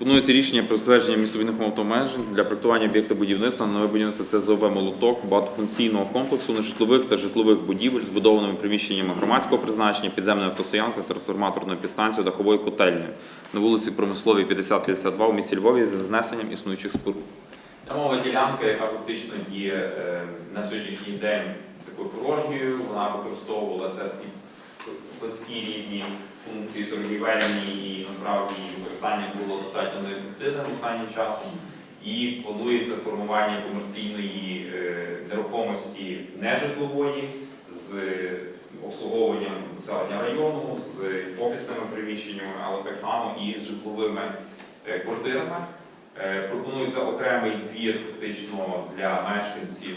Пропонується рішення про затвердження містобудівних умов та обмежень для проектування об'єкта будівництва на нове будівництво ТЗОВ «Молоток» багатофункційного комплексу нежитлових та житлових будівель, збудованими приміщеннями громадського призначення, підземною автостоянкою, трансформаторною підстанцією, даховою котельнею на вулиці Промисловій 5052 у місті Львові з знесенням існуючих споруд. Та мова ділянка, яка фактично є е, на сьогоднішній день такою порожньою, вона використовувалася під складські різні функції торгівельні і насправді використання було достатньо неефективним останнім часом. І планується формування комерційної е, нерухомості нежитлової з обслуговуванням населення району, з офісними приміщеннями, але так само і з житловими е, квартирами. Е, Пропонується окремий двір фактично для мешканців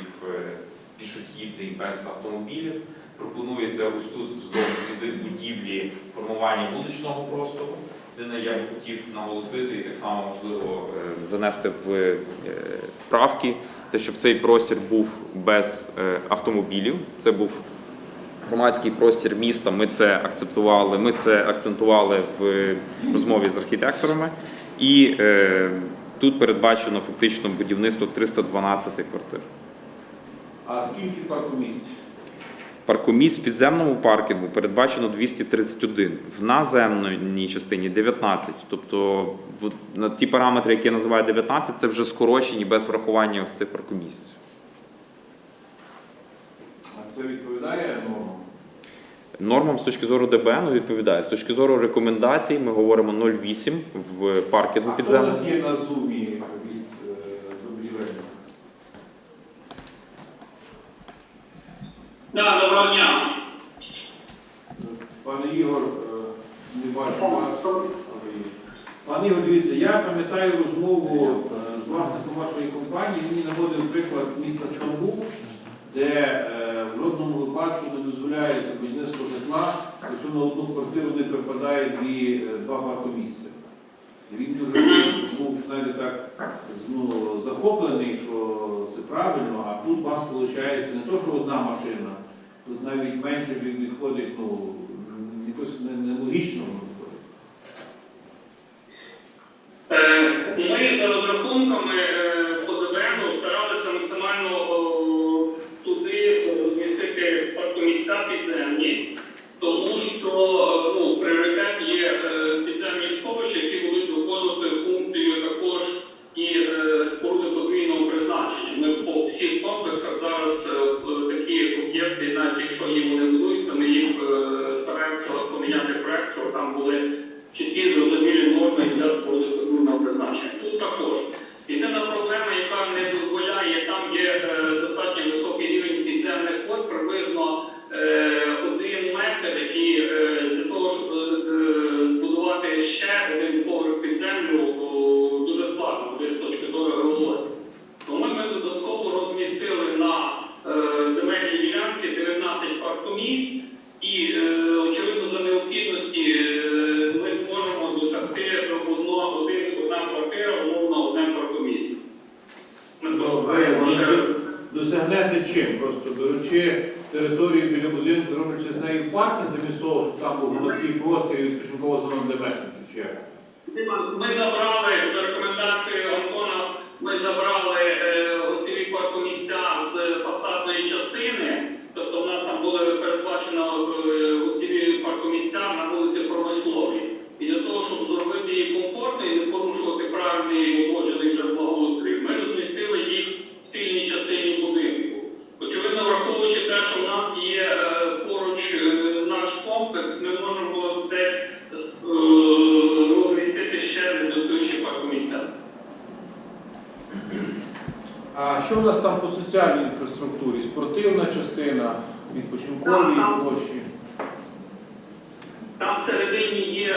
пішохідний без автомобілів. Пропонується ось тут вздовж будівлі формування вуличного простору, де я би хотів наголосити і так само можливо е, занести в е, правки, те, щоб цей простір був без е, автомобілів. Це був громадський простір міста. Ми це акцептували. Ми це акцентували в розмові з архітекторами. І тут передбачено фактично будівництво 312 квартир. А скільки паркомісць? Паркомісць в підземному паркінгу передбачено 231, в наземній частині 19. Тобто на ті параметри, які я називаю 19, це вже скорочені без врахування ось цих паркомісць. А це відповідає нормам? Нормам з точки зору ДБН відповідає. З точки зору рекомендацій ми говоримо 0,8 в паркінгу А хто у нас є на зумі Пане Ігор, е, не бачу вас. Пане Ігор, дивіться, я пам'ятаю розмову е, з власником вашої компанії. Він мені наводив приклад міста Стамбул, де е, в жодному випадку не дозволяється будівництво житла, якщо на одну квартиру не припадає дві, два паркомісця. І він дуже був знаєте, так ну, захоплений, що це правильно, а тут у вас виходить не то, що одна машина, тут навіть менше від- відходить, ну, якось нелогічно виходить. Е, Ми за розрахунками е, по старалися максимально туди розмістити паркомісця підземні, тому що е, ну, пріоритет є е, підземні сховища, які будуть виконувати функцію також і е, споруди подвійного призначення. Ми по всіх комплексах зараз е, такі об'єкти, навіть якщо їм вони будуються, ми їх е, стараємося поміняти проект, щоб там були чіткі зрозумілі норми для подвійного призначення. Тут також. Єдина проблема, яка не дозволяє, там є чим? Просто беручи територію біля будинку, роблячи з нею парки, замість того, щоб там був громадський простір і відпочинкова зона для мешканців. Ми забрали за рекомендацією Антона. Ми забрали е, ось ці паркомісця з фасадної частини. Тобто, у нас там були передбачено е, усі паркомісця на вулиці Промисловій. І для того, щоб зробити їх комфортно і не порушувати правильний узгоджений вже благоустрій, ми розмістили їх в тильній частині будинку. Очевидно, враховуючи те, що в нас є е, поруч е, наш комплекс, ми можемо десь е, розмістити ще недостаючі паркомісця. А що у нас там по соціальній інфраструктурі? Спортивна частина, відпочинкові площі? Там всередині є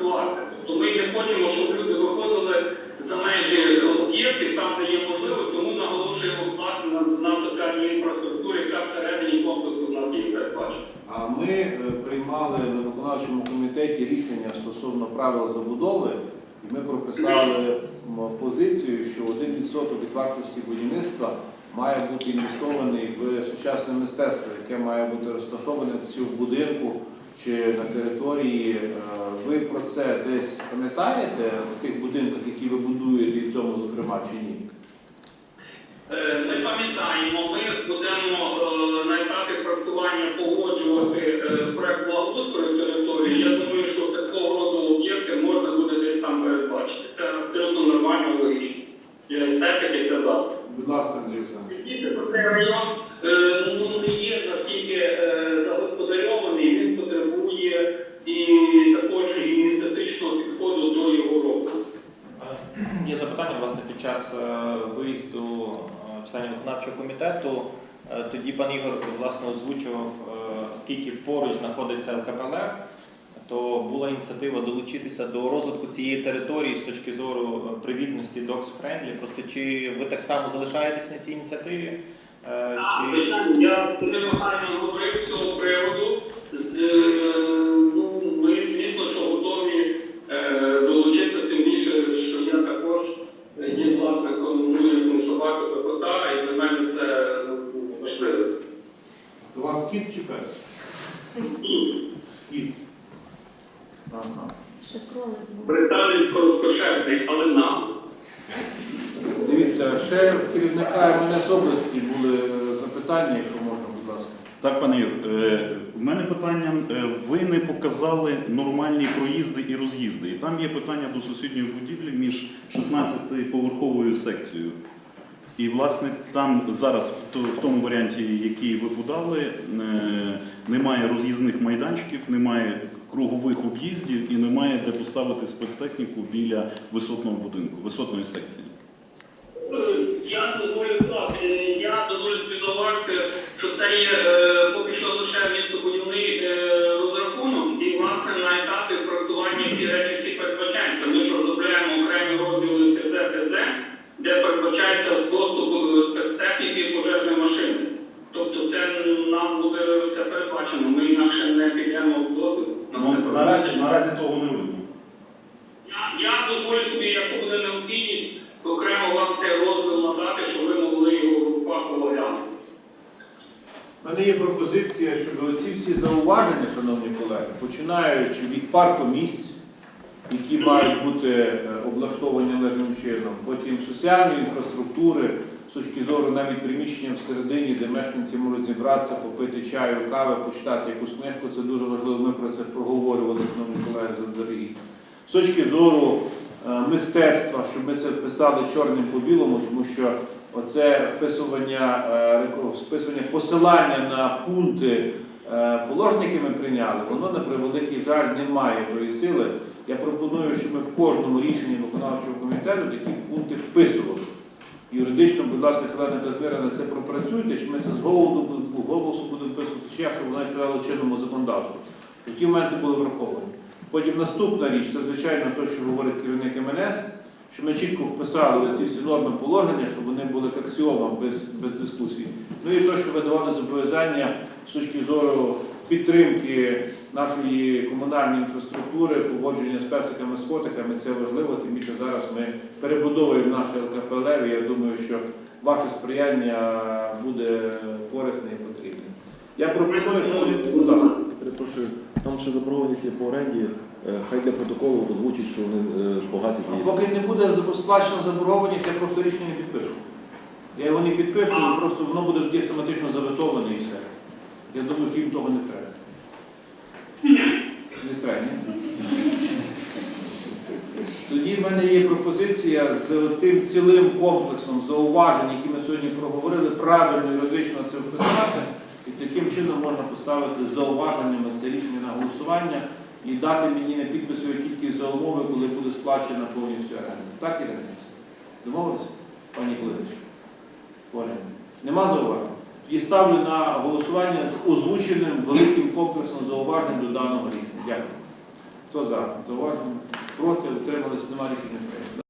сплати. Тобто ми не хочемо, щоб люди виходили за межі об'єктів там, де є можливо, тому наголошуємо власне на, на соціальній інфраструктурі, яка всередині комплексу в нас є передбачена. А ми е, приймали на виконавчому комітеті рішення стосовно правил забудови, і ми прописали позицію, що 1% від вартості будівництва. Має бути інвестований в сучасне мистецтво, яке має бути розташоване в будинку чи на території. Е, Ви про це десь пам'ятаєте в тих будинках, які ви будуєте, і в цьому зокрема чи ні? Е, Ми пам'ятаємо, виконавчого комітету. Е, Тоді пан Ігор власне озвучував, е, скільки поруч знаходиться ЛКПЛФ, то була ініціатива долучитися до розвитку цієї території з точки зору е, привітності Dogs Friendly. Просто чи ви так само залишаєтесь на цій ініціативі? Чи я негайно говорив з цього приводу. З, е, ну, ми, звісно, що готові е, долучитися, тим більше, що я також є власником ну, як не собаки та кота, і для мене це ну, важливо. У вас кіт чи пес? І Кіт. Ага. Ще кролик був. британець короткошерстний, але нам. Дивіться, ще в керівника МНС області були е, запитання, якщо можна, будь ласка. Так, пане Юр, е, в мене питання. е, Ви не показали нормальні проїзди і роз'їзди. І там є питання до сусідньої будівлі між 16-поверховою секцією. І, власне, там зараз, в тому варіанті, який ви подали, немає роз'їзних майданчиків, немає кругових об'їздів і немає де поставити спецтехніку біля висотного будинку, висотної секції. Я Yeah. Мене є пропозиція, щоб оці всі зауваження, шановні колеги, починаючи від парку місць, які мають бути е, облаштовані належним чином, потім соціальної інфраструктури, з точки зору навіть приміщення всередині, де мешканці можуть зібратися, попити чаю, кави, почитати якусь книжку, це дуже важливо. Ми про це проговорювали, шановні колеги, заздалегідь. З точки зору е, мистецтва, щоб ми це вписали чорним по білому, тому що оце вписування, е, вписування посилання на пункти е, положення, які ми прийняли, воно на превеликий жаль не має тої сили. Я пропоную, щоб ми в кожному рішенні виконавчого комітету такі пункти вписували. Юридично, будь ласка, Хелена Казмирина, це пропрацюйте, чи ми це з голоду голосу будемо вписувати, чи як, щоб вона відповідала чинному законодавству. Такі моменти були враховані. Потім наступна річ, це звичайно те, що говорить керівник МНС, що ми чітко вписали ці всі норми положення, щоб вони були як аксіома без, без дискусій. Ну і те, що ви давали зобов'язання з точки зору підтримки нашої комунальної інфраструктури, поводження з песиками, з котиками, це важливо, тим більше зараз ми перебудовуємо наше ЛКПЛ, і я думаю, що ваше сприяння буде корисне і потрібне. Я пропоную, що будь ласка. Перепрошую, там ще заборгованість є по оренді. Е, Хай для протоколу озвучить, що вони е, погасять її. Поки не буде сплачена заборгованість, я просто рішення не підпишу. Я його не підпишу, просто воно буде тоді автоматично заветоване і все. Я думаю, що їм того не треба. Не треба, ні? Тоді в мене є пропозиція з тим цілим комплексом зауважень, які ми сьогодні проговорили, правильно юридично це вписати, і таким чином можна поставити з зауваженнями це рішення на голосування і дати мені на підпис його тільки за умови, коли буде сплачена повністю оренда. Так, Ірина? Домовилися? Пані Клинич? Понял. Нема зауважень? І ставлю на голосування з озвученим великим комплексом зауважень до даного рішення. Дякую. Хто за? Зауваження? Проти? Утримались? Нема рішення.